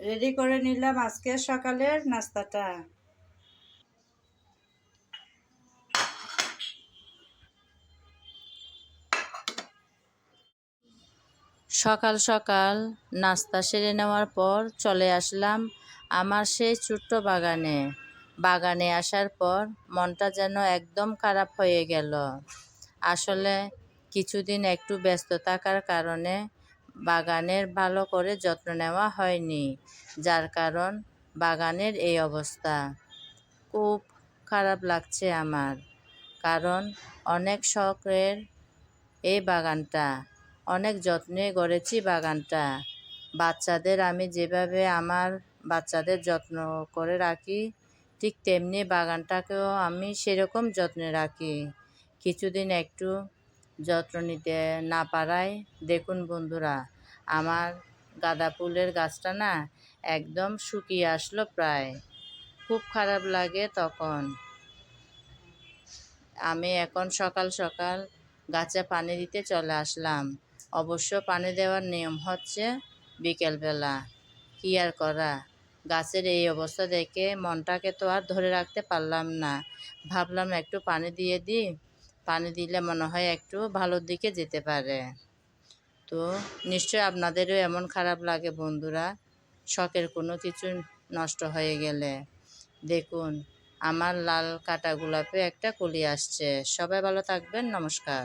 Ready করে নিলাম আজকে সকালের নাস্তাটা। সকাল সকাল নাস্তা সেরে নেওয়ার পর চলে আসলাম আমার সেই ছোট্ট বাগানে। বাগানে আসার পর মনটা যেন একদম খারাপ হয়ে গেল। আসলে কিছুদিন একটু ব্যস্ত থাকার কারণে বাগানের ভালো করে যত্ন নেওয়া হয়নি, যার কারণ বাগানের এই অবস্থা। খুব খারাপ লাগছে আমার, কারণ অনেক শখের এই বাগানটা, অনেক যত্নে গড়েছি বাগানটা। বাচ্চাদের আমি যেভাবে আমার বাচ্চাদের যত্ন করে রাখি, ঠিক তেমনি বাগানটাকেও আমি সেরকম যত্নে রাখি। কিছুদিন একটু যত্ন নিতে না পারায়, দেখুন বন্ধুরা আমার গাঁদা ফুলের গাছটা না একদম শুকিয়ে আসলো প্রায়। খুব খারাপ লাগে তখন। আমি এখন সকাল সকাল গাছে পানি দিতে চলে আসলাম। অবশ্য পানি দেওয়ার নিয়ম হচ্ছে বিকেলবেলা। কী আর করা? গাছের এই অবস্থা দেখে মনটাকে তো আর ধরে রাখতে পারলাম না। ভাবলাম একটু পানি দিয়ে দিই। পানি দিলে মনে হয় একটু ভালোর দিকে যেতে পারে। তো নিশ্চয় আপনাদেরও এমন খারাপ লাগে বন্ধুরা। শখের কোনো কিছু নষ্ট হয়ে গেলে। দেখুন, আমার লাল কাটা গোলাপে একটা কলি আসছে। সবাই ভালো থাকবেন, নমস্কার।